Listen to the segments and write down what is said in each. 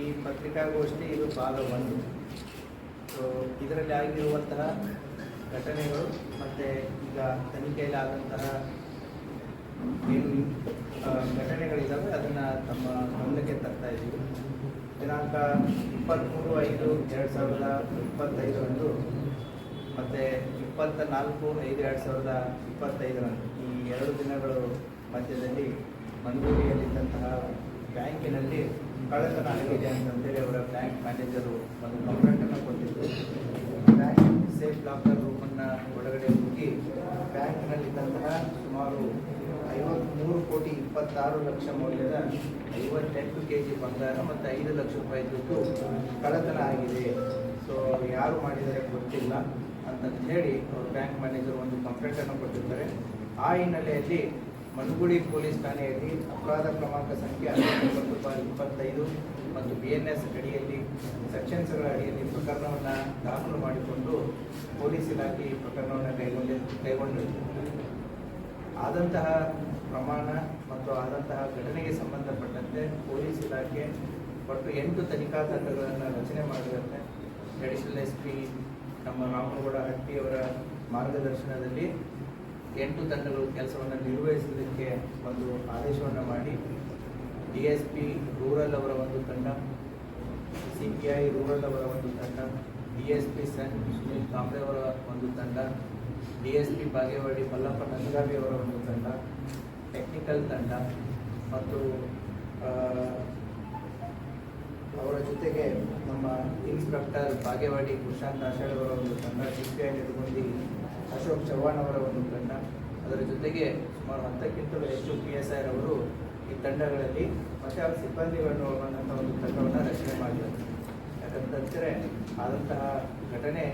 ಈ ಪತ್ರಿಕಾಗೋಷ್ಠಿ ಇದು ಭಾಗ ಒಂದು. ಸೊ ಇದರಲ್ಲಿ ಆಗಿರುವಂತಹ ಘಟನೆಗಳು ಮತ್ತು ಈಗ ತನಿಖೆಯಲ್ಲಿ ಆದಂತಹ ಏನು ಘಟನೆಗಳಿದ್ದಾವೆ ಅದನ್ನು ತಮ್ಮ ಗಮನಕ್ಕೆ ತರ್ತಾ ಇದ್ದೀವಿ. ದಿನಾಂಕ ಇಪ್ಪತ್ತ್ಮೂರು ಐದು ಎರಡು ಸಾವಿರದ ಇಪ್ಪತ್ತೈದರಂದು ಮತ್ತು ಇಪ್ಪತ್ತ ನಾಲ್ಕು ಐದು ಎರಡು ಸಾವಿರದ ಇಪ್ಪತ್ತೈದರಂದು ಈ ಎರಡು ದಿನಗಳು ಮಧ್ಯದಲ್ಲಿ ಮನಗೂರಿಯಲ್ಲಿದ್ದಂತಹ ಬ್ಯಾಂಕಿನಲ್ಲಿ ಕಳ್ಳತನ ಆಗಿದೆ ಅಂತಂದೇಳಿ ಅವರ ಬ್ಯಾಂಕ್ ಮ್ಯಾನೇಜರು ಒಂದು ಕಂಪ್ಲೇಂಟನ್ನು ಕೊಟ್ಟಿದ್ದರು ಬ್ಯಾಂಕ್ ಸೇಫ್ ಲಾಕರ್ ರೂಮನ್ನು ಒಳಗಡೆ ಹೋಗಿ ಬ್ಯಾಂಕ್ನಲ್ಲಿದ್ದಂತಹ ಸುಮಾರು ಐವತ್ತ್ಮೂರು ಕೋಟಿ ಇಪ್ಪತ್ತಾರು ಲಕ್ಷ ಮೌಲ್ಯದ ಐವತ್ತೆಂಟು ಕೆ ಜಿ ಬಂಗಾರ ಮತ್ತು ಐದು ಲಕ್ಷ ರೂಪಾಯಿ ದುಡ್ಡು ಕಳ್ಳತನ ಆಗಿದೆ ಸೊ ಯಾರು ಮಾಡಿದರೆ ಗೊತ್ತಿಲ್ಲ ಅಂತ ಹೇಳಿ ಅವರು ಬ್ಯಾಂಕ್ ಮ್ಯಾನೇಜರ್ ಒಂದು ಕಂಪ್ಲೇಂಟನ್ನು ಕೊಟ್ಟಿರ್ತಾರೆ. ಆ ಹಿನ್ನೆಲೆಯಲ್ಲಿ ಮನುಗುಡಿ ಪೊಲೀಸ್ ಠಾಣೆಯಲ್ಲಿ ಅಪರಾಧ ಕ್ರಮಾಂಕ ಸಂಖ್ಯೆ ಹತ್ತೊಂಬತ್ತು ಬಾರ್ ಇಪ್ಪತ್ತೈದು ಮತ್ತು ಬಿ ಎನ್ ಎಸ್ ಅಡಿಯಲ್ಲಿ ಸೆಕ್ಷನ್ಸ್ಗಳ ಅಡಿಯಲ್ಲಿ ಪ್ರಕರಣವನ್ನು ದಾಖಲು ಮಾಡಿಕೊಂಡು ಪೊಲೀಸ್ ಇಲಾಖೆ ಈ ಪ್ರಕರಣವನ್ನು ಕೈಗೊಂಡಿ, ಕೈಗೊಂಡಿದೆ. ಆದಂತಹ ಪ್ರಮಾಣ ಮತ್ತು ಆದಂತಹ ಘಟನೆಗೆ ಸಂಬಂಧಪಟ್ಟಂತೆ ಪೊಲೀಸ್ ಇಲಾಖೆ ಒಟ್ಟು ಎಂಟು ತನಿಖಾ ತಂಡಗಳನ್ನು ರಚನೆ ಮಾಡಿರುತ್ತೆ ಅಡಿಷನಲ್ ಎಸ್ ಪಿ ನಮ್ಮ ರಾಮನಗೌಡ ಹಟ್ಟಿಯವರ ಮಾರ್ಗದರ್ಶನದಲ್ಲಿ ಎಂಟು ತಂಡಗಳು ಕೆಲಸವನ್ನು ನಿರ್ವಹಿಸಲಿಕ್ಕೆ ಒಂದು ಆದೇಶವನ್ನು ಮಾಡಿ. ಡಿ ಎಸ್ ಪಿ ರೂರಲ್ ಅವರ ಒಂದು ತಂಡ, ಸಿ ಪಿ ಐ ರೂರಲ್ ಅವರ ಒಂದು ತಂಡ, ಡಿ ಎಸ್ ಪಿ ಸನ್ ಸುನೀಲ್ ಕಾಂಬ್ಳೆ ಅವರ ಒಂದು ತಂಡ, D S P Bagewadi Mallappa Nandagavi ಅವರ ಒಂದು ತಂಡ, ಟೆಕ್ನಿಕಲ್ ತಂಡ ಮತ್ತು ಅವರ ಜೊತೆಗೆ ನಮ್ಮ ಇನ್ಸ್ಪೆಕ್ಟರ್ ಬಾಗೇವಾಡಿ ಪ್ರಶಾಂತ್ ಆಶಾಳ್ ಅವರ ಒಂದು ತಂಡ, ಸಿ ಪಿ ಐ ನಿರ್ಬಂಧಿ ಅಶೋಕ್ ಚೌಹಾಣ್ ಅವರ ಒಂದು ತಂಡ. ಅದರ ಜೊತೆಗೆ ಸುಮಾರು ಹತ್ತಕ್ಕಿಂತಲೂ ಹೆಚ್ಚು ಪಿ ಎಸ್ ಐ ಅವರು ಈ ತಂಡಗಳಲ್ಲಿ ಮತ್ತು ಅವರ ಸಿಬ್ಬಂದಿಗಳನ್ನು ಒಳಗೊಂಡಂಥ ಒಂದು ತಂಡವನ್ನು ರಚನೆ ಮಾಡಿದ್ದಾರೆ ಯಾಕಂತಂದರೆ ಆದಂತಹ ಘಟನೆ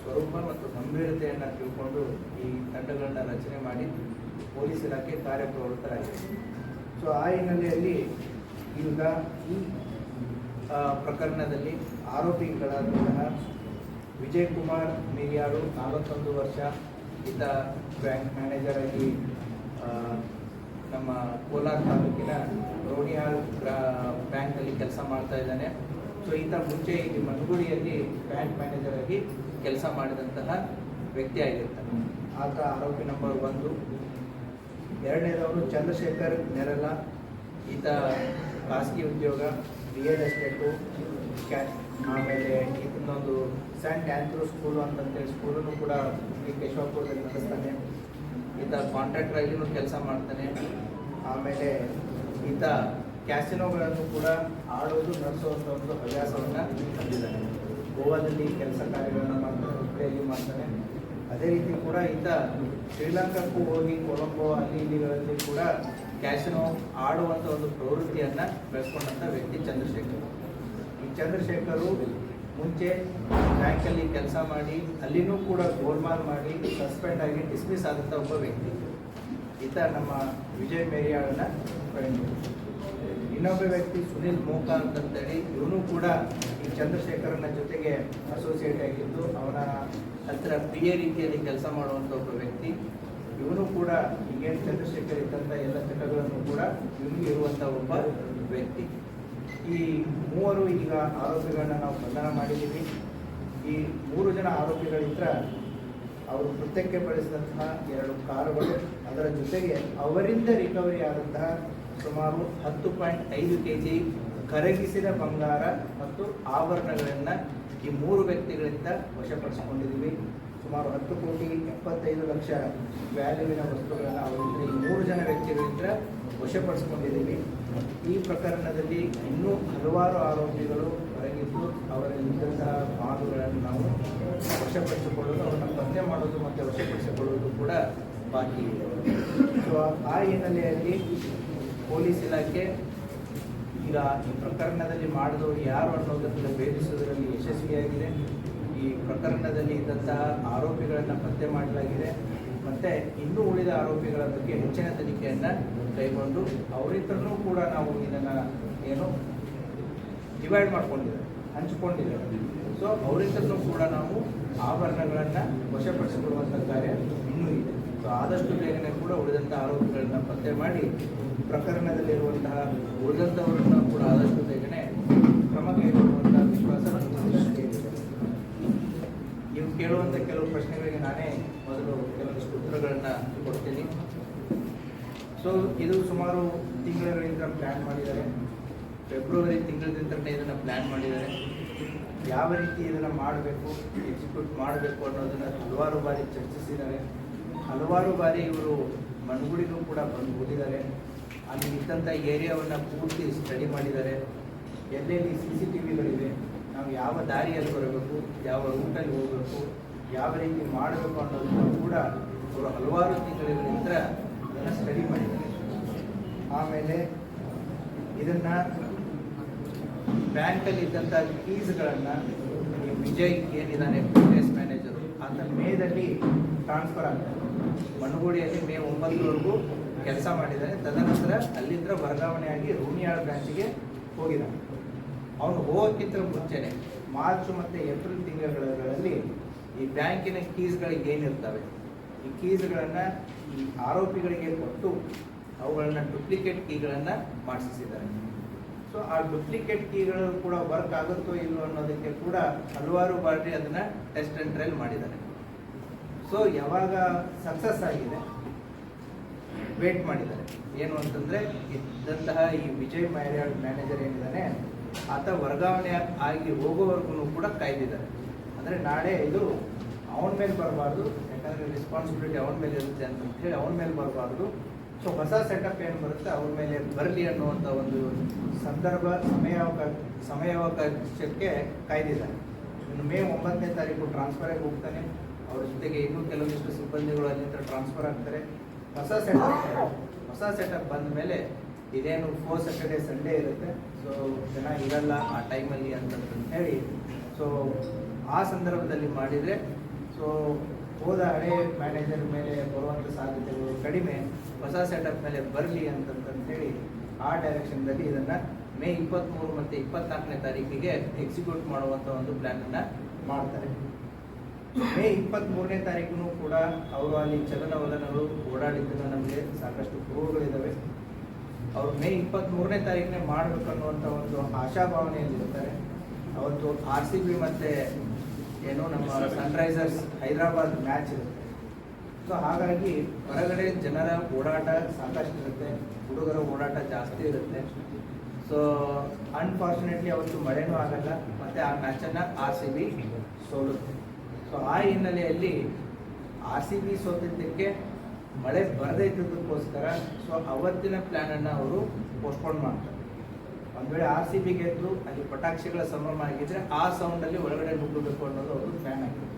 ಸ್ವರೂಪ ಮತ್ತು ಗಂಭೀರತೆಯನ್ನು ತಿಳ್ಕೊಂಡು ಈ ತಂಡಗಳನ್ನು ರಚನೆ ಮಾಡಿ ಪೊಲೀಸ್ ಇಲಾಖೆ ಕಾರ್ಯಪ್ರವೃತ್ತರಾಗಿದೆ. ಸೊ ಆ ಹಿನ್ನೆಲೆಯಲ್ಲಿ ಈಗ ಈ ಪ್ರಕರಣದಲ್ಲಿ ಆರೋಪಿಗಳಾದಂತಹ ವಿಜಯ್ ಕುಮಾರ್ ಮಿರಿಯಾಳು ನಲವತ್ತೊಂದು ವರ್ಷ ಈತ ಬ್ಯಾಂಕ್ ಮ್ಯಾನೇಜರ್ ಆಗಿ ನಮ್ಮ ಕೋಲಾರ ತಾಲೂಕಿನ ಗ್ರಾ ಬ್ಯಾಂಕಲ್ಲಿ ಕೆಲಸ ಮಾಡ್ತಾ ಇದ್ದಾನೆ. ಸೊ, ಈತ ಮುಂಚೆ ಇಲ್ಲಿ ಮನಗುಡಿಯಲ್ಲಿ ಬ್ಯಾಂಕ್ ಮ್ಯಾನೇಜರ್ ಆಗಿ ಕೆಲಸ ಮಾಡಿದಂತಹ ವ್ಯಕ್ತಿ ಆಗಿರ್ತಾನೆ. ಆತ ಆರೋಪಿ ನಂಬರ್ ಒಂದು. ಎರಡನೇದವರು ಚಂದ್ರಶೇಖರ್ ನೆರಲ. ಈತ ಖಾಸಗಿ ಉದ್ಯೋಗ ರಿಯಲ್ ಎಸ್ಟೇಟು ಕ್ಯಾ ಆಮೇಲೆ ಇನ್ನೊಂದು ಸೆಂಟ್ ಆಂಥ್ರೂ ಸ್ಕೂಲು ಅಂತಂತೇಳಿ ಸ್ಕೂಲನ್ನು ಕೂಡ ಈ ಕೇಶವಪುರದಲ್ಲಿ ನಡೆಸ್ತಾನೆ. ಈತ ಕಾಂಟ್ರಾಕ್ಟರ್ ಆಗಿನೂ ಕೆಲಸ ಮಾಡ್ತಾನೆ. ಆಮೇಲೆ ಈತ ಕ್ಯಾಸಿನೋಗಳನ್ನು ಕೂಡ ಆಡೋದು, ನಡೆಸುವಂಥ ಒಂದು ಹವ್ಯಾಸವನ್ನು ಹೊಂದಿದ್ದಾನೆ ಗೋವಾದಲ್ಲಿ ಕೆಲಸ ಕಾರ್ಯಗಳನ್ನು ಮಾಡ್ತಾನೆ ಹುಬ್ಬಳ್ಳಿಯಲ್ಲಿ ಮಾಡ್ತಾನೆ. ಅದೇ ರೀತಿ ಕೂಡ ಈತ ಶ್ರೀಲಂಕಾಕ್ಕೂ ಹೋಗಿ ಕೊಲಂಬೋ, ಅಲ್ಲಿ ಇಲ್ಲಿಗಳಲ್ಲಿ ಕೂಡ ಕ್ಯಾಸಿನೋ ಆಡುವಂಥ ಒಂದು ಪ್ರವೃತ್ತಿಯನ್ನು ಬೆಳೆಸ್ಕೊಂಡಂಥ ವ್ಯಕ್ತಿ ಚಂದ್ರಶೇಖರ್. ಈ ಚಂದ್ರಶೇಖರು ಮುಂಚೆ ಬ್ಯಾಂಕಲ್ಲಿ ಕೆಲಸ ಮಾಡಿ, ಅಲ್ಲಿನೂ ಕೂಡ ಗೋಲ್ಮಾಲ್ ಮಾಡಿ ಸಸ್ಪೆಂಡ್ ಆಗಿ ಡಿಸ್ಮಿಸ್ ಆದಂಥ ಒಬ್ಬ ವ್ಯಕ್ತಿ. ಈತ ನಮ್ಮ ವಿಜಯ್ ಮೇರಿಯಾಳನ್ನ ಫ್ರೆಂಡ್ ಇನ್ನೊಬ್ಬ ವ್ಯಕ್ತಿ ಸುನಿಲ್ ಮೋಕ ಅಂತಂತೇಳಿ, ಇವನು ಕೂಡ ಈ ಚಂದ್ರಶೇಖರನ ಜೊತೆಗೆ ಅಸೋಸಿಯೇಟ್ ಆಗಿದ್ದು, ಅವನ ಹತ್ರ ಪ್ರಿಯ ರೀತಿಯಲ್ಲಿ ಕೆಲಸ ಮಾಡುವಂಥ ಒಬ್ಬ ವ್ಯಕ್ತಿ. ಇವನು ಕೂಡ ಈಗೇನು ಚಂದ್ರಶೇಖರ್ ಇದ್ದಂಥ ಎಲ್ಲ ಚಟಗಳನ್ನು ಕೂಡ ಇವನಿಗೆ ಇರುವಂಥ ಒಬ್ಬ ವ್ಯಕ್ತಿ. ಈ ಮೂವರು ಈಗ ಆರೋಪಿಗಳನ್ನ ನಾವು ಬಂಧನ ಮಾಡಿದ್ದೀವಿ. ಈ ಮೂರು ಜನ ಆರೋಪಿಗಳಿದ್ರ ಅವರು ಕೃತ್ಯಕ್ಕೆ ಬಳಸಿದಂತಹ ಎರಡು ಕಾರುಗಳು, ಅದರ ಜೊತೆಗೆ ಅವರಿಂದ ರಿಕವರಿ ಆದಂತಹ ಸುಮಾರು ಹತ್ತು ಪಾಯಿಂಟ್ ಐದು ಕೆ ಜಿ ಕರಗಿಸಿದ ಬಂಗಾರ ಮತ್ತು ಆಭರಣಗಳನ್ನು ಈ ಮೂರು ವ್ಯಕ್ತಿಗಳಿಂದ ವಶಪಡಿಸಿಕೊಂಡಿದ್ದೀವಿ. ಸುಮಾರು ಹತ್ತು ಕೋಟಿ ಎಪ್ಪತ್ತೈದು ಲಕ್ಷ ವ್ಯಾಲ್ಯೂವಿನ ವಸ್ತುಗಳನ್ನು ಅವರಿಂದ ಈ ಮೂರು ಜನ ವ್ಯಕ್ತಿಗಳಿಂದ ವಶಪಡಿಸಿಕೊಂಡಿದ್ದೀವಿ. ಈ ಪ್ರಕರಣದಲ್ಲಿ ಇನ್ನೂ ಹಲವಾರು ಆರೋಪಿಗಳು ಹೊರಗಿದ್ದು ಅವರ ಅವರಲ್ಲಿದ್ದಂತಹ ಮಾತುಗಳನ್ನು ನಾವು ವಶಪಡಿಸಿಕೊಳ್ಳಲು ಅವರನ್ನು ಪತ್ತೆ ಮಾಡೋದು ಮತ್ತು ವಶಪಡಿಸಿಕೊಳ್ಳುವುದು ಕೂಡ ಬಾಕಿ ಇದೆ. ಸೊ ಆ ಹಿನ್ನೆಲೆಯಲ್ಲಿ ಪೊಲೀಸ್ ಇಲಾಖೆ ಈಗ ಈ ಪ್ರಕರಣದಲ್ಲಿ ಮಾಡಿದವರು ಯಾರು ಅನ್ನೋದನ್ನು ಭೇದಿಸುವುದರಲ್ಲಿ ಯಶಸ್ವಿಯಾಗಿದೆ. ಈ ಪ್ರಕರಣದಲ್ಲಿ ಇದ್ದಂತಹ ಆರೋಪಿಗಳನ್ನು ಪತ್ತೆ ಮಾಡಲಾಗಿದೆ. ಮತ್ತು ಇನ್ನೂ ಉಳಿದ ಆರೋಪಿಗಳ ಬಗ್ಗೆ ಹೆಚ್ಚಿನ ತನಿಖೆಯನ್ನು ಕೈಗೊಂಡು ಅವರಿದ್ರೂ ಕೂಡ ನಾವು ಇದನ್ನು ಏನು ಡಿವೈಡ್ ಮಾಡ್ಕೊಂಡಿದ್ದೇವೆ, ಹಂಚಿಕೊಂಡಿದ್ದೇವೆ. ಸೊ ಅವರಿದ್ರೂ ಕೂಡ ನಾವು ಆಭರಣಗಳನ್ನು ವಶಪಡಿಸಿಕೊಳ್ಳುವಂಥ ಕಾರ್ಯ ಇನ್ನೂ ಇದೆ. ಸೊ ಆದಷ್ಟು ಬೇಗನೆ ಕೂಡ ಉಳಿದಂಥ ಆರೋಪಿಗಳನ್ನ ಪತ್ತೆ ಮಾಡಿ ಪ್ರಕರಣದಲ್ಲಿರುವಂತಹ ಉಳಿದಂಥವರನ್ನು ಕೂಡ ಆದಷ್ಟು ಬೇಗನೆ ಕ್ರಮ ಕೈಗೊಳ್ಳುವಂಥ ವಿಶ್ವಾಸ ನೀವು ಕೇಳುವಂಥ ಕೆಲವು ಪ್ರಶ್ನೆಗಳಿಗೆ ನಾನೇ ಮೊದಲು ಕೆಲವಷ್ಟು ಉತ್ತರಗಳನ್ನು ಕೊಡ್ತೀನಿ. ಪ್ಲ್ಯಾನ್ ಮಾಡಿದ್ದಾರೆ. ಫೆಬ್ರವರಿ ತಿಂಗಳಿಂದಲೇ ಇದನ್ನು ಪ್ಲ್ಯಾನ್ ಮಾಡಿದ್ದಾರೆ. ಯಾವ ರೀತಿ ಇದನ್ನು ಮಾಡಬೇಕು ಎಕ್ಸಿಕ್ಯೂಟ್ ಮಾಡಬೇಕು ಅನ್ನೋದನ್ನು ಹಲವಾರು ಬಾರಿ ಚರ್ಚಿಸಿದ್ದಾರೆ. ಹಲವಾರು ಬಾರಿ ಇವರು ಮಣಗುಡಿಗೂ ಕೂಡ ಬಂದು ಹೋಗಿದ್ದಾರೆ ಅಲ್ಲಿ ಇದ್ದಂಥ ಏರಿಯಾವನ್ನು ಪೂರ್ತಿ ಸ್ಟಡಿ ಮಾಡಿದ್ದಾರೆ. ಎಲ್ಲೆಲ್ಲಿ ಸಿ ಸಿ ಟಿ ವಿಗಳಿವೆ ನಾವು ಯಾವ ದಾರಿಯಲ್ಲಿ ಬರಬೇಕು, ಯಾವ ರೂಟಲ್ಲಿ ಹೋಗಬೇಕು, ಯಾವ ರೀತಿ ಮಾಡಬೇಕು ಅನ್ನೋದನ್ನು ಕೂಡ ಅವರು ಹಲವಾರು ತಿಂಗಳಿಂದ ಅದನ್ನು ಸ್ಟಡಿ ಮಾಡಿದ್ದಾರೆ ಆಮೇಲೆ ಇದನ್ನು ಬ್ಯಾಂಕಲ್ಲಿ ಇದ್ದಂಥ ಫೀಸ್ಗಳನ್ನು ವಿಜಯ್ ಏನಿದ್ದಾನೆ ಬಿಸ್ನೆಸ್ ಮ್ಯಾನೇಜರು ಆತ ಮೇದಲ್ಲಿ ಟ್ರಾನ್ಸ್ಫರ್ ಆಗ್ತಾರೆ ಮಣ್ಣುಗೂಡಿಯಲ್ಲಿ ಮೇ ಒಂಬತ್ತರವರೆಗೂ ಕೆಲಸ ಮಾಡಿದ್ದಾನೆ ತದನಂತರ ಅಲ್ಲಿಂದ ವರ್ಗಾವಣೆಯಾಗಿ ರೋಮಿಯಾಳ್ ಬ್ರಾಂಚಿಗೆ ಹೋಗಿದ್ದಾನೆ ಅವನು ಹೋಗೋಕ್ಕಿಂತ ಮುಂಚೆನೆ ಮಾರ್ಚ್ ಮತ್ತು ಏಪ್ರಿಲ್ ತಿಂಗಳುಗಳಲ್ಲಿ ಈ ಬ್ಯಾಂಕಿನ ಕೀಸ್ಗಳಿಗೆ ಏನಿರ್ತವೆ? ಈ ಕೀಸ್ಗಳನ್ನು ಈ ಆರೋಪಿಗಳಿಗೆ ಕೊಟ್ಟು ಅವುಗಳನ್ನು ಡುಪ್ಲಿಕೇಟ್ ಕೀಗಳನ್ನು ಮಾಡಿಸಿದ್ದಾರೆ ಸೊ ಆ ಡುಪ್ಲಿಕೇಟ್ ಕೀಗಳು ಕೂಡ ವರ್ಕ್ ಆಗುತ್ತೋ ಇಲ್ಲೋ ಅನ್ನೋದಕ್ಕೆ ಕೂಡ ಹಲವಾರು ಬಾರಿ ಅದನ್ನ ಟೆಸ್ಟ್ ಅಂಡ್ ಟ್ರಯಲ್ ಮಾಡಿದ್ದಾರೆ. ಸೊ ಯಾವಾಗ ಸಕ್ಸಸ್ ಆಗಿದೆ? ವೇಟ್ ಮಾಡಿದ್ದಾರೆ. ಏನು ಅಂತಂದ್ರೆ, ಇದ್ದಂತಹ ಈ ವಿಜಯ್ ಮ್ಯಾರಿಯಾಡ್ ಮ್ಯಾನೇಜರ್ ಏನಿದ್ದಾನೆ, ಆತ ವರ್ಗಾವಣೆ ಆಗಿ ಹೋಗೋವರೆಗೂ ಕೂಡ ಕಾಯ್ದಿದ್ದಾರೆ. ಅಂದ್ರೆ ನಾಳೆ ಇದು ಅವನ ಮೇಲೆ ಬರಬಾರ್ದು ಯಾಕಂದ್ರೆ ರೆಸ್ಪಾನ್ಸಿಬಿಲಿಟಿ ಅವನ ಮೇಲೆ ಇರುತ್ತೆ ಅಂತ ಹೇಳಿ ಅವನ ಮೇಲೆ ಬರಬಾರ್ದು. ಸೊ ಹೊಸ ಸೆಟಪ್ ಏನು ಬರುತ್ತೆ ಅವ್ರ ಮೇಲೆ ಬರಲಿ ಅನ್ನುವಂಥ ಒಂದು ಸಂದರ್ಭ ಸಮಯಾವಕಾಶ ಸಮಯಾವಕಾಶಕ್ಕೆ ಕಾಯ್ದಿದ್ದಾರೆ. ಇನ್ನು ಮೇ ಒಂಬತ್ತನೇ ತಾರೀಕು ಟ್ರಾನ್ಸ್ಫರ್ ಆಗಿ ಹೋಗ್ತಾನೆ. ಅವ್ರ ಜೊತೆಗೆ ಇನ್ನೂ ಕೆಲವೊಂದಿಷ್ಟು ಸಿಬ್ಬಂದಿಗಳು ಅಲ್ಲಿಂದ ಟ್ರಾನ್ಸ್ಫರ್ ಆಗ್ತಾರೆ. ಹೊಸ ಸೆಟಪ್ ಹೊಸ ಸೆಟಪ್ ಬಂದ ಮೇಲೆ ಇದೇನು ಫೋರ್ ಸ್ಯಾಟರ್ಡೆ ಸಂಡೇ ಇರುತ್ತೆ. ಸೊ ಜನ ಇರಲ್ಲ ಆ ಟೈಮಲ್ಲಿ ಅಂತಂತ ಹೇಳಿ. ಸೊ ಆ ಸಂದರ್ಭದಲ್ಲಿ ಮಾಡಿದರೆ ಸೊ ಹೋದ ಹಳೆ ಮ್ಯಾನೇಜರ್ ಮೇಲೆ ಬರುವಂಥ ಸಾಧ್ಯತೆಗಳು ಕಡಿಮೆ, ಹೊಸ ಸೆಟಪ್ ಮೇಲೆ ಬರಲಿ ಅಂತಂತೇಳಿ ಆ ಡೈರೆಕ್ಷನ್ದಲ್ಲಿ ಇದನ್ನು ಮೇ ಇಪ್ಪತ್ತ್ಮೂರು ಮತ್ತು ಇಪ್ಪತ್ನಾಲ್ಕನೇ ತಾರೀಕಿಗೆ ಎಕ್ಸಿಕ್ಯೂಟ್ ಮಾಡುವಂಥ ಒಂದು ಪ್ಲ್ಯಾನನ್ನು ಮಾಡ್ತಾರೆ. ಮೇ ಇಪ್ಪತ್ತ್ಮೂರನೇ ತಾರೀಕು ಕೂಡ ಅವರು ಅಲ್ಲಿ ಚಲನವಲನಗಳು ಓಡಾಡಿದ್ದನ್ನು ನಮಗೆ ಸಾಕಷ್ಟು ಪೂರ್ವಗಳಿದ್ದಾವೆ ಅವರು ಮೇ ಇಪ್ಪತ್ತ್ಮೂರನೇ ಮಾಡಬೇಕು ಅನ್ನುವಂಥ ಒಂದು ಆಶಾಭಾವನೆಯಲ್ಲಿರ್ತಾರೆ. ಅವತ್ತು ಆರ್ ಸಿ ಬಿ ಮತ್ತು ಏನು ನಮ್ಮ ಸನ್ರೈಸರ್ಸ್ ಹೈದರಾಬಾದ್ ಮ್ಯಾಚ್ ಇರುತ್ತೆ. ಸೊ ಹಾಗಾಗಿ ಹೊರಗಡೆ ಜನರ ಓಡಾಟ ಸಾಕಷ್ಟು ಇರುತ್ತೆ. ಹುಡುಗರ ಓಡಾಟ ಜಾಸ್ತಿ ಇರುತ್ತೆ. ಸೊ ಅನ್ಫಾರ್ಚುನೇಟ್ಲಿ ಅವತ್ತು ಮಳೆನೂ ಆಗಲ್ಲ. ಮತ್ತು ಆ ಮ್ಯಾಚನ್ನು ಆರ್ ಸಿ ಬಿ ಸೋಲುತ್ತೆ. ಸೊ ಆ ಹಿನ್ನೆಲೆಯಲ್ಲಿ ಆರ್ ಸಿ ಬಿ ಸೋತಿದ್ದಕ್ಕೆ ಮಳೆ ಬರದೇ ಇದ್ದದಕ್ಕೋಸ್ಕರ ಸೊ ಅವತ್ತಿನ ಪ್ಲ್ಯಾನನ್ನು ಅವರು ಪೋಸ್ಟ್ಪೋನ್ ಮಾಡ್ತಾರೆ. ಒಂದು ವೇಳೆ ಆರ್ ಸಿ ಬಿ ಗೆದ್ದು ಅಲ್ಲಿ ಪಟಾಕ್ಷಿಗಳ ಸಂಭ್ರಮ ಆಗಿದ್ರೆ ಆ ಸೌಂಡಲ್ಲಿ ಒಳಗಡೆ ನುಗ್ಗಬೇಕು ಅನ್ನೋದು ಅವರು ಫ್ಯಾನ್ ಆಗಿದೆ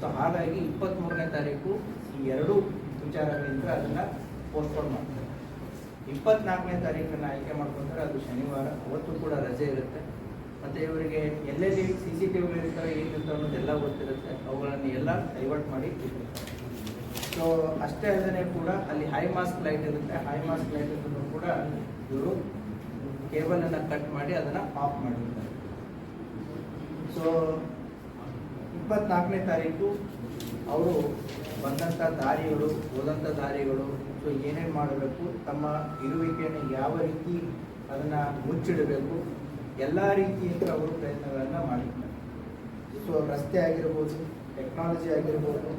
ಸೊ ಹಾಗಾಗಿ ಇಪ್ಪತ್ತ್ಮೂರನೇ ತಾರೀಕು ಈ ಎರಡೂ ವಿಚಾರಗಳಿಂದ ಅದನ್ನು ಪೋಸ್ಟ್ಪೋನ್ ಮಾಡ್ತಾರೆ. ಇಪ್ಪತ್ನಾಲ್ಕನೇ ತಾರೀಕನ್ನ ಆಯ್ಕೆ ಮಾಡ್ಕೊಂತಾರೆ ಅದು ಶನಿವಾರ, ಅವತ್ತು ಕೂಡ ರಜೆ ಇರುತ್ತೆ. ಮತ್ತು ಇವರಿಗೆ ಎಲ್ಲೆಲ್ಲಿ ಸಿ ಸಿ ಟಿ ವಿಗಳಿರ್ತಾರೆ ಏನಿರ್ತಾವೆ ಅನ್ನೋದೆಲ್ಲ ಗೊತ್ತಿರುತ್ತೆ. ಅವುಗಳನ್ನು ಎಲ್ಲ ಡೈವರ್ಟ್ ಮಾಡಿ ಸೊ ಅಷ್ಟೇ ಅಲ್ಲದೆ ಕೂಡ ಅಲ್ಲಿ ಹೈ ಮಾಸ್ಕ್ ಲೈಟ್ ಇರುತ್ತೆ. ಹೈ ಮಾಸ್ಕ್ ಲೈಟ್ ಇದ್ರೂ ಕೂಡ ಇವರು ಕೇಬಲನ್ನು ಕಟ್ ಮಾಡಿ ಅದನ್ನು ಆಫ್ ಮಾಡಿರ್ತಾರೆ. ಸೊ ಇಪ್ಪತ್ನಾಲ್ಕನೇ ತಾರೀಕು ಅವರು ಬಂದಂಥ ದಾರಿಗಳು ಹೋದಂಥ ದಾರಿಗಳು ಸೊ ಏನೇನು ಮಾಡಬೇಕು, ತಮ್ಮ ಇರುವಿಕೆಯನ್ನು ಯಾವ ರೀತಿ ಅದನ್ನು ಮುಚ್ಚಿಡಬೇಕು, ಎಲ್ಲ ರೀತಿಯಿಂದ ಅವರು ಪ್ರಯತ್ನಗಳನ್ನು ಮಾಡಿದ್ದಾರೆ ಸೊ ರಸ್ತೆ ಆಗಿರ್ಬೋದು ಟೆಕ್ನಾಲಜಿ ಆಗಿರ್ಬೋದು,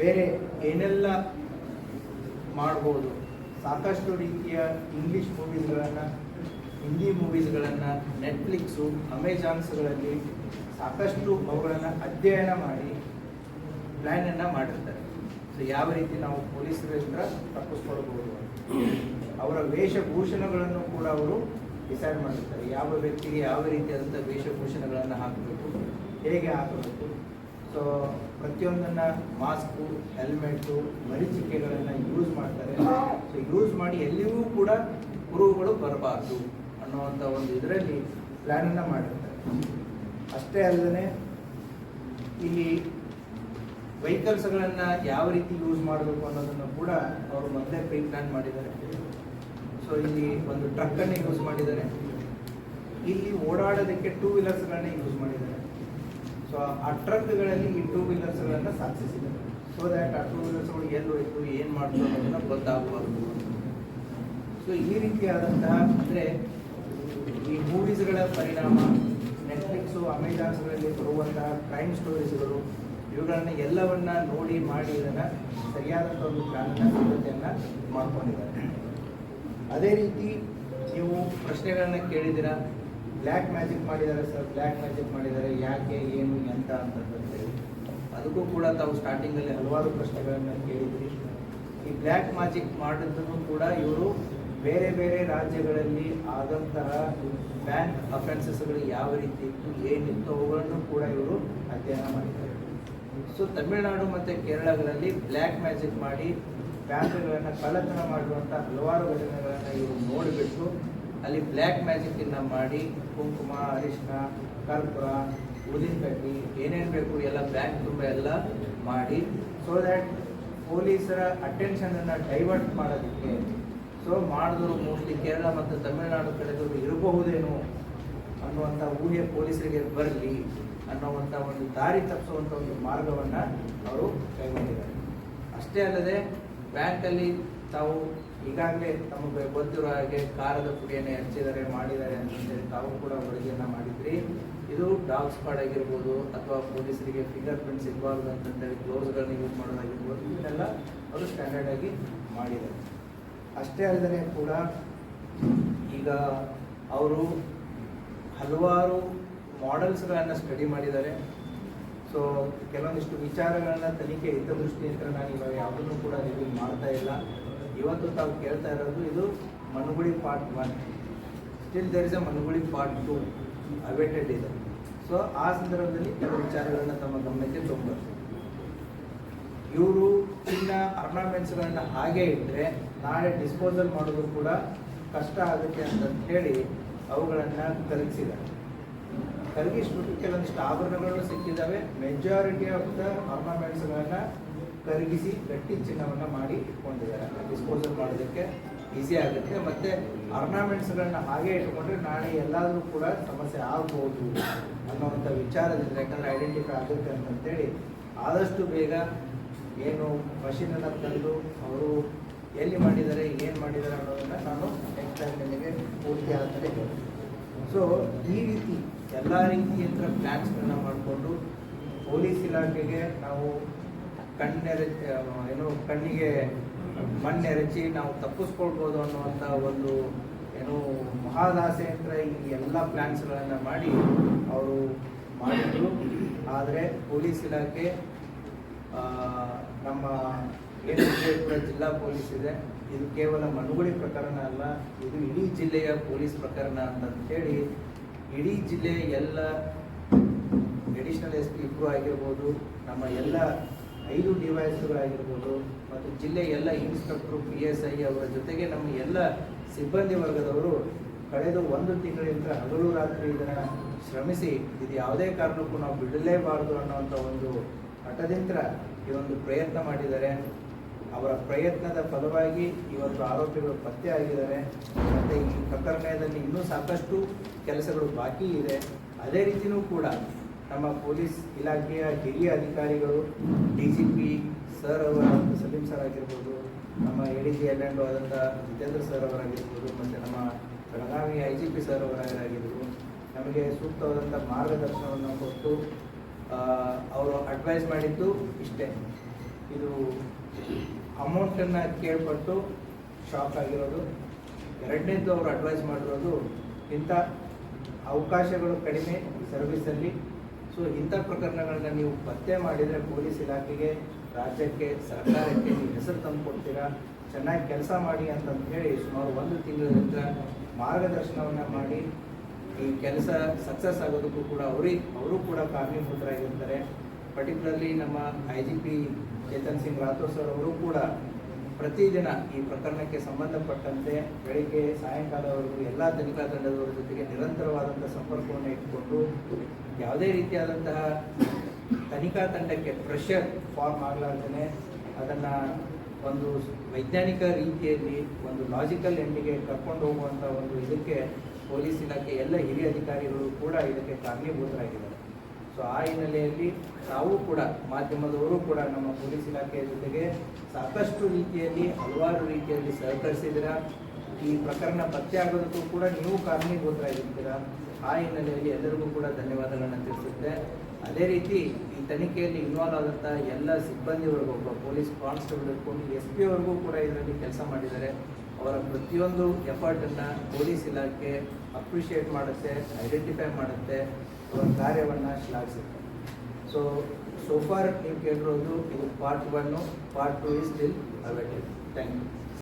ಬೇರೆ ಏನೆಲ್ಲ ಮಾಡ್ಬೋದು, ಸಾಕಷ್ಟು ರೀತಿಯ ಇಂಗ್ಲೀಷ್ ಮೂವೀಸ್ಗಳನ್ನು ಹಿಂದಿ ಮೂವೀಸ್ಗಳನ್ನು ನೆಟ್ಫ್ಲಿಕ್ಸು ಅಮೆಜಾನ್ಸ್ಗಳಲ್ಲಿ ಸಾಕಷ್ಟು ಅವುಗಳನ್ನು ಅಧ್ಯಯನ ಮಾಡಿ ಪ್ಲ್ಯಾನನ್ನು ಮಾಡಿರ್ತಾರೆ. ಸೊ ಯಾವ ರೀತಿ ನಾವು ಪೊಲೀಸರಿಂದ ತಪ್ಪಿಸ್ಕೊಳ್ಬೋದು ಅವರ ವೇಷಭೂಷಣಗಳನ್ನು ಕೂಡ ಅವರು ಡಿಸೈಡ್ ಮಾಡಿರ್ತಾರೆ. ಯಾವ ವ್ಯಕ್ತಿಗೆ ಯಾವ ರೀತಿಯಾದಂಥ ವೇಷಭೂಷಣಗಳನ್ನು ಹಾಕಬೇಕು, ಹೇಗೆ ಹಾಕಬೇಕು. ಸೊ ಪ್ರತಿಯೊಂದನ್ನು ಮಾಸ್ಕು ಹೆಲ್ಮೆಟ್ಟು ಮರಿಚಿಕೆಗಳನ್ನು ಯೂಸ್ ಮಾಡ್ತಾರೆ. ಸೊ ಯೂಸ್ ಮಾಡಿ ಎಲ್ಲಿಯೂ ಕೂಡ ಕುರುಹುಗಳು ಬರಬಾರ್ದು. ಅನ್ನುವಂಥ ಒಂದು ಇದರಲ್ಲಿ ಪ್ಲ್ಯಾನನ್ನು ಮಾಡಿರ್ತಾರೆ. ಅಷ್ಟೇ ಅಲ್ಲದೆ ಇಲ್ಲಿ ವೆಹಿಕಲ್ಸ್ಗಳನ್ನು ಯಾವ ರೀತಿ ಯೂಸ್ ಮಾಡಬೇಕು ಅನ್ನೋದನ್ನು ಕೂಡ ಅವರು ಮೊದಲೇ ಪ್ರೀ ಪ್ಲ್ಯಾನ್ ಮಾಡಿದ್ದಾರೆ. ಸೊ ಇಲ್ಲಿ ಒಂದು ಟ್ರಕ್ಕನ್ನು ಯೂಸ್ ಮಾಡಿದ್ದಾರೆ. ಇಲ್ಲಿ ಓಡಾಡೋದಕ್ಕೆ ಟೂ ವೀಲರ್ಸ್ಗಳನ್ನ ಯೂಸ್ ಮಾಡಿದ್ದಾರೆ. ಸೊ ಆ ಟ್ರಕ್ಗಳಲ್ಲಿ ಈ ಟೂ ವೀಲರ್ಸ್ಗಳನ್ನು ಸಾಧಿಸಿದ್ದಾರೆ. ಸೊ ದ್ಯಾಟ್ ಆ ಟೂ ವೀಲರ್ಸ್ಗಳು ಎಲ್ಲಿ ಹೋಯಿತು, ಏನು ಮಾಡ್ತು ಅನ್ನೋದನ್ನ ಗೊತ್ತಾಗಬಾರ್ದು ಸೊ ಈ ರೀತಿಯಾದಂತಹ, ಅಂದರೆ ಈ ಮೂವೀಸ್ಗಳ ಪರಿಣಾಮ ನೆಟ್ಫ್ಲಿಕ್ಸು ಅಮೆಜಾನ್ಸ್ಗಳಲ್ಲಿ ಬರುವಂತಹ ಕ್ರೈಮ್ ಸ್ಟೋರೀಸ್ಗಳು ಇವುಗಳನ್ನು ಎಲ್ಲವನ್ನ ನೋಡಿ ಮಾಡಿ ಇದನ್ನು ಸರಿಯಾದಂಥ ಒಂದು ಕಾನೂನ ಸಿದ್ಧತೆಯನ್ನು ಮಾಡ್ಕೊಂಡಿದ್ದಾರೆ. ಅದೇ ರೀತಿ ನೀವು ಪ್ರಶ್ನೆಗಳನ್ನು ಕೇಳಿದ್ದೀರಾ? ಬ್ಲ್ಯಾಕ್ ಮ್ಯಾಜಿಕ್ ಮಾಡಿದ್ದಾರೆ ಸರ್ ಬ್ಲ್ಯಾಕ್ ಮ್ಯಾಜಿಕ್ ಮಾಡಿದ್ದಾರೆ. ಯಾಕೆ, ಏನು, ಎಂತ ಹೇಳಿ. ಅದಕ್ಕೂ ಕೂಡ ತಾವು ಸ್ಟಾರ್ಟಿಂಗಲ್ಲಿ ಹಲವಾರು ಪ್ರಶ್ನೆಗಳನ್ನು ಕೇಳಿದ್ರಿ ಈ ಬ್ಲ್ಯಾಕ್ ಮ್ಯಾಜಿಕ್ ಮಾಡಿದ್ದನ್ನು ಕೂಡ ಇವರು ಬೇರೆ ಬೇರೆ ರಾಜ್ಯಗಳಲ್ಲಿ ಆದಂತಹ ಬ್ಯಾಂಕ್ ಅಫೆನ್ಸಸ್ಗಳು ಯಾವ ರೀತಿ ಇತ್ತು ಏನಿತ್ತು ಅವುಗಳನ್ನು ಕೂಡ ಇವರು ಅಧ್ಯಯನ ಮಾಡಿದ್ದಾರೆ. ಸೊ ತಮಿಳುನಾಡು ಮತ್ತು ಕೇರಳಗಳಲ್ಲಿ ಬ್ಲ್ಯಾಕ್ ಮ್ಯಾಜಿಕ್ ಮಾಡಿ ಬ್ಯಾಂಕ್ಗಳನ್ನು ಕಳ್ಳತನ ಮಾಡುವಂಥ ಹಲವಾರು ಘಟನೆಗಳನ್ನು ಇವರು ನೋಡಿಬಿಟ್ಟು ಅಲ್ಲಿ ಬ್ಲ್ಯಾಕ್ ಮ್ಯಾಜಿಕ್ಕನ್ನು ಮಾಡಿ ಕುಂಕುಮ ಅರಿಶಿನ ಕರ್ಪೂರ ಉದಿನ ಕಡ್ಡಿ, ಏನೇನು ಬೇಕು ಎಲ್ಲ ಬ್ಯಾಂಕ್ ತುಂಬ ಎಲ್ಲ ಮಾಡಿ ಸೊ ದ್ಯಾಟ್ ಪೊಲೀಸರ ಅಟೆನ್ಷನನ್ನು ಡೈವರ್ಟ್ ಮಾಡೋದಕ್ಕೆ ಸೊ ಮಾಡಿದ್ರು ಮೋಸ್ಟ್ಲಿ ಕೇರಳ ಮತ್ತು ತಮಿಳುನಾಡು ಕಡೆದವರು ಇರಬಹುದೇನೋ ಅನ್ನುವಂಥ ಊಹೆ ಪೊಲೀಸರಿಗೆ ಬರಲಿ ಅನ್ನುವಂಥ ಒಂದು ದಾರಿ ತಪ್ಪಿಸುವಂಥ ಒಂದು ಮಾರ್ಗವನ್ನು ಅವರು ಕೈಗೊಂಡಿದ್ದಾರೆ. ಅಷ್ಟೇ ಅಲ್ಲದೆ, ಬ್ಯಾಂಕಲ್ಲಿ ತಾವು ಈಗಾಗಲೇ ತಮಗೆ ಗೊತ್ತಿರೋ ಹಾಗೆ ಕಾರದ ಪುಡಿಯನ್ನು ಹಚ್ಚಿದ್ದಾರೆ, ಮಾಡಿದ್ದಾರೆ ಅಂತಂದೇಳಿ ತಾವು ಕೂಡ ವರದಿಯನ್ನು ಮಾಡಿದ್ರಿ. ಇದು ಡಾಗ್ ಸ್ಪಾಡ್ ಆಗಿರ್ಬೋದು ಅಥವಾ ಪೊಲೀಸರಿಗೆ ಫಿಂಗರ್ ಪ್ರಿಂಟ್ ಸಿಗಬಾರ್ದು ಅಂತಂದರೆ ಗ್ಲೋವ್ಸ್ಗಳನ್ನ ಯೂಸ್ ಮಾಡೋದಾಗಿರ್ಬೋದು, ಇದನ್ನೆಲ್ಲ ಅವರು ಸ್ಟ್ಯಾಂಡರ್ಡ್ ಆಗಿ ಮಾಡಿದ್ದಾರೆ. ಅಷ್ಟೇ ಅಲ್ಲದೆ ಕೂಡ ಈಗ ಅವರು ಹಲವಾರು ಮಾಡೆಲ್ಸ್ಗಳನ್ನು ಸ್ಟಡಿ ಮಾಡಿದ್ದಾರೆ. ಸೊ ಕೆಲವೊಂದಿಷ್ಟು ವಿಚಾರಗಳನ್ನ ತನಿಖೆ ಹಿತದೃಷ್ಟಿಯಿಂದ ನಾನು ಇವಾಗ ಯಾವುದನ್ನು ಕೂಡ ರಿವೀಲ್ ಮಾಡ್ತಾ ಇಲ್ಲ. ಇವತ್ತು ತಾವು ಕೇಳ್ತಾ ಇರೋದು ಇದು Managuli part one still there is a Managuli part two awaited ಇದೆ. ಸೊ ಆ ಸಂದರ್ಭದಲ್ಲಿ ಕೆಲವು ವಿಚಾರಗಳನ್ನ ತಮ್ಮ ಗಮನಕ್ಕೆ ತುಂಬ ಇವರು ಚಿನ್ನ ಅರ್ನಾಮೆಂಟ್ಸ್ಗಳನ್ನ ಹಾಗೆ ಇಟ್ಟರೆ ನಾಳೆ ಡಿಸ್ಪೋಸಲ್ ಮಾಡೋದು ಕೂಡ ಕಷ್ಟ ಆಗುತ್ತೆ ಅಂತ ಹೇಳಿ ಅವುಗಳನ್ನು ಕರಗಿಸಿದ್ದಾರೆ ಕರಗಿಸ್ಬಿಟ್ಟು ಕೆಲವೊಂದಿಷ್ಟು ಆಭರಣಗಳು ಸಿಕ್ಕಿದ್ದಾವೆ. ಮೆಜಾರಿಟಿ ಆಫ್ ದ ಆರ್ನಮೆಂಟ್ಸ್ಗಳನ್ನು ಕರಗಿಸಿ ಗಟ್ಟಿ ಚಿನ್ನವನ್ನು ಮಾಡಿ ಇಟ್ಕೊಂಡಿದ್ದಾರೆ. ಡಿಸ್ಪೋಸಲ್ ಮಾಡೋದಕ್ಕೆ ಈಸಿ ಆಗುತ್ತೆ. ಮತ್ತು ಆರ್ನಮೆಂಟ್ಸ್ಗಳನ್ನ ಹಾಗೆ ಇಟ್ಕೊಂಡ್ರೆ ನಾಳೆ ಎಲ್ಲಾದರೂ ಕೂಡ ಸಮಸ್ಯೆ ಆಗ್ಬೋದು ಅನ್ನೋವಂಥ ವಿಚಾರದಿಂದ ಯಾಕಂದರೆ ಐಡೆಂಟಿಫೈ ಆಗುತ್ತೆ ಅಂತಂತೇಳಿ ಆದಷ್ಟು ಬೇಗ ಏನು ಮಷೀನನ್ನು ತಂದು ಅವರು ಎಲ್ಲಿ ಮಾಡಿದ್ದಾರೆ, ಏನು ಮಾಡಿದ್ದಾರೆ ಅನ್ನೋದನ್ನು ನಾನು ನೆಕ್ಸ್ಟ್ ಟೈಮ್ ನಿಮಗೆ ಪೂರ್ತಿ ಆದಮೇಲೆ ಹೇಳ್ತೀನಿ. ಸೊ ಈ ರೀತಿ ಎಲ್ಲ ರೀತಿಯಿಂದ ಪ್ಲ್ಯಾನ್ಸ್ಗಳನ್ನ ಮಾಡಿಕೊಂಡು ಪೊಲೀಸ್ ಇಲಾಖೆಗೆ ನಾವು ಕಣ್ಣೆರೆ ಏನು ಕಣ್ಣಿಗೆ ಮಣ್ಣೆರಚಿ ನಾವು ತಪ್ಪಿಸ್ಕೊಳ್ಬೋದು ಅನ್ನುವಂಥ ಒಂದು ಏನು ಅಂತ ಈ ಎಲ್ಲ ಪ್ಲ್ಯಾನ್ಸ್ಗಳನ್ನು ಮಾಡಿ ಅವರು ಮಾಡಿದ್ರು. ಆದರೆ ಪೊಲೀಸ್ ಇಲಾಖೆ ನಮ್ಮ ವಿಜಯಪುರ ಜಿಲ್ಲಾ ಪೊಲೀಸ್ ಇದೆ. ಇದು ಕೇವಲ ಮನುಗುಡಿ ಪ್ರಕರಣ ಅಲ್ಲ, ಇದು ಇಡೀ ಜಿಲ್ಲೆಯ ಪೊಲೀಸ್ ಪ್ರಕರಣ ಅಂತ ಹೇಳಿ ಇಡೀ ಜಿಲ್ಲೆಯ ಎಲ್ಲ ಅಡಿಷನಲ್ ಎಸ್ ಪಿ ಇಬ್ಬರು ಆಗಿರ್ಬೋದು, ನಮ್ಮ ಎಲ್ಲ ಐದು ಡಿವೈಸ್ಗಳಾಗಿರ್ಬೋದು ಮತ್ತು ಜಿಲ್ಲೆಯ ಎಲ್ಲ ಇನ್ಸ್ಪೆಕ್ಟ್ರು ಪಿ ಎಸ್ ಐ ಅವರ ಜೊತೆಗೆ ನಮ್ಮ ಎಲ್ಲ ಸಿಬ್ಬಂದಿ ವರ್ಗದವರು ಕಳೆದ ಒಂದು ತಿಂಗಳಿಂದ ಹಗಲು ರಾತ್ರಿ ಇದನ್ನು ಶ್ರಮಿಸಿ, ಇದು ಯಾವುದೇ ಕಾರಣಕ್ಕೂ ನಾವು ಬಿಡಲೇಬಾರದು ಅನ್ನೋಂಥ ಒಂದು ಹಠದಿಂದ ಈ ಒಂದು ಪ್ರಯತ್ನ ಮಾಡಿದ್ದಾರೆ. ಅವರ ಪ್ರಯತ್ನದ ಫಲವಾಗಿ ಇವತ್ತು ಆರೋಪಿಗಳು ಪತ್ತೆ ಆಗಿದ್ದಾರೆ. ಮತ್ತು ಈ ಪ್ರಕರಣದಲ್ಲಿ ಇನ್ನೂ ಸಾಕಷ್ಟು ಕೆಲಸಗಳು ಬಾಕಿ ಇದೆ. ಅದೇ ರೀತಿಯೂ ಕೂಡ ನಮ್ಮ ಪೊಲೀಸ್ ಇಲಾಖೆಯ ಹಿರಿಯ ಅಧಿಕಾರಿಗಳು, ಡಿ ಜಿ ಪಿ ಸರ್ ಅವರ, ಸಲೀಂ ಸರ್ ಆಗಿರ್ಬೋದು, ನಮ್ಮ A D G L and ಆದಂಥ ಜಿತೇಂದ್ರ ಸರ್ ಅವರಾಗಿರ್ಬೋದು, ಮತ್ತು ನಮ್ಮ Belagavi I G P sir ಅವರಾಗಿರ್ಬೋದು, ನಮಗೆ ಸೂಕ್ತವಾದಂಥ ಮಾರ್ಗದರ್ಶನವನ್ನು ಕೊಟ್ಟು ಅವರು ಅಡ್ವೈಸ್ ಮಾಡಿದ್ದು ಇಷ್ಟೇ. ಇದು ಅಮೌಂಟನ್ನು ಕೇಳ್ಪಟ್ಟು ಶಾಕ್ ಆಗಿರೋದು. ಎರಡನೇದು ಅವರು ಅಡ್ವೈಸ್ ಮಾಡಿರೋದು, ಇಂಥ ಅವಕಾಶಗಳು ಕಡಿಮೆ ಸರ್ವಿಸಲ್ಲಿ ಸೊ ಇಂಥ ಪ್ರಕರಣಗಳನ್ನ ನೀವು ಪತ್ತೆ ಮಾಡಿದರೆ ಪೊಲೀಸ್ ಇಲಾಖೆಗೆ, ರಾಜ್ಯಕ್ಕೆ, ಸರ್ಕಾರಕ್ಕೆ ನೀವು ಹೆಸರು ತಂದು ಕೊಡ್ತೀರಾ? ಚೆನ್ನಾಗಿ ಕೆಲಸ ಮಾಡಿ ಅಂತಂದು ಹೇಳಿ ಸುಮಾರು ಒಂದು ತಿಂಗಳಿಂದ ಮಾರ್ಗದರ್ಶನವನ್ನು ಮಾಡಿ. ಈ ಕೆಲಸ ಸಕ್ಸಸ್ ಆಗೋದಕ್ಕೂ ಕೂಡ ಅವ್ರಿಗೆ ಅವರು ಕೂಡ ಕಾರಣೀಭೂತರಾಗಿರ್ತಾರೆ ಪರ್ಟಿಕ್ಯುಲರ್ಲಿ ನಮ್ಮ I G P Chetan Singh Rathod sir ಅವರು ಕೂಡ ಪ್ರತಿದಿನ ಈ ಪ್ರಕರಣಕ್ಕೆ ಸಂಬಂಧಪಟ್ಟಂತೆ ಬೆಳಿಗ್ಗೆ ಸಾಯಂಕಾಲವರೆಗೂ ಎಲ್ಲ ತನಿಖಾ ತಂಡದವರ ಜೊತೆಗೆ ನಿರಂತರವಾದಂಥ ಸಂಪರ್ಕವನ್ನು ಇಟ್ಟುಕೊಂಡು ಯಾವುದೇ ರೀತಿಯಾದಂತಹ ತನಿಖಾ ತಂಡಕ್ಕೆ ಪ್ರೆಷರ್ ಫಾರ್ಮ್ ಆಗಲಾರ್ದೇ ಅದನ್ನು ಒಂದು ವೈಜ್ಞಾನಿಕ ರೀತಿಯಲ್ಲಿ ಒಂದು ಲಾಜಿಕಲ್ ಎಂಡಿಗೆ ಕರ್ಕೊಂಡು ಹೋಗುವಂಥ ಒಂದು ಇದಕ್ಕೆ ಪೊಲೀಸ್ ಇಲಾಖೆ ಎಲ್ಲ ಹಿರಿಯ ಅಧಿಕಾರಿಗಳು ಕೂಡ ಇದಕ್ಕೆ ಕಾರಣೀಭೂತರಾಗಿದ್ದಾರೆ. ಸೊ ಆ ಹಿನ್ನೆಲೆಯಲ್ಲಿ ನಾವು ಕೂಡ, ಮಾಧ್ಯಮದವರು ಕೂಡ ನಮ್ಮ ಪೊಲೀಸ್ ಇಲಾಖೆಯ ಜೊತೆಗೆ ಸಾಕಷ್ಟು ರೀತಿಯಲ್ಲಿ, ಹಲವಾರು ರೀತಿಯಲ್ಲಿ ಸಹಕರಿಸಿದ್ದೀರಾ? ಈ ಪ್ರಕರಣ ಪತ್ತೆ ಆಗೋದಕ್ಕೂ ಕೂಡ ನೀವು ಕಾರಣೀಭೂತರಾಗಿರ್ತೀರಾ ಆ ಹಿನ್ನೆಲೆಯಲ್ಲಿ ಎಲ್ಲರಿಗೂ ಕೂಡ ಧನ್ಯವಾದಗಳನ್ನು ತಿಳಿಸುತ್ತೆ. ಅದೇ ರೀತಿ, ಈ ತನಿಖೆಯಲ್ಲಿ ಇನ್ವಾಲ್ವ್ ಆದಂಥ ಎಲ್ಲ ಸಿಬ್ಬಂದಿವರೆಗೂ ಒಬ್ಬ ಪೊಲೀಸ್ ಕಾನ್ಸ್ಟೇಬಲ್ ಇಟ್ಕೊಂಡು ಎಸ್ ಪಿ ಅವರಿಗೂ ಕೂಡ ಇದರಲ್ಲಿ ಕೆಲಸ ಮಾಡಿದ್ದಾರೆ. ಅವರ ಪ್ರತಿಯೊಂದು ಎಫರ್ಟನ್ನು ಪೊಲೀಸ್ ಇಲಾಖೆ ಅಪ್ರಿಷಿಯೇಟ್ ಮಾಡುತ್ತೆ, ಐಡೆಂಟಿಫೈ ಮಾಡುತ್ತೆ. ಅವರ ಕಾರ್ಯವನ್ನು ಶ್ಲಾಘಿಸುತ್ತೆ. ಸೊ ಸೋಫಾರ್ ನೀವು ಕೇಳಿರೋದು ಇದು part one part two is still awaited thank you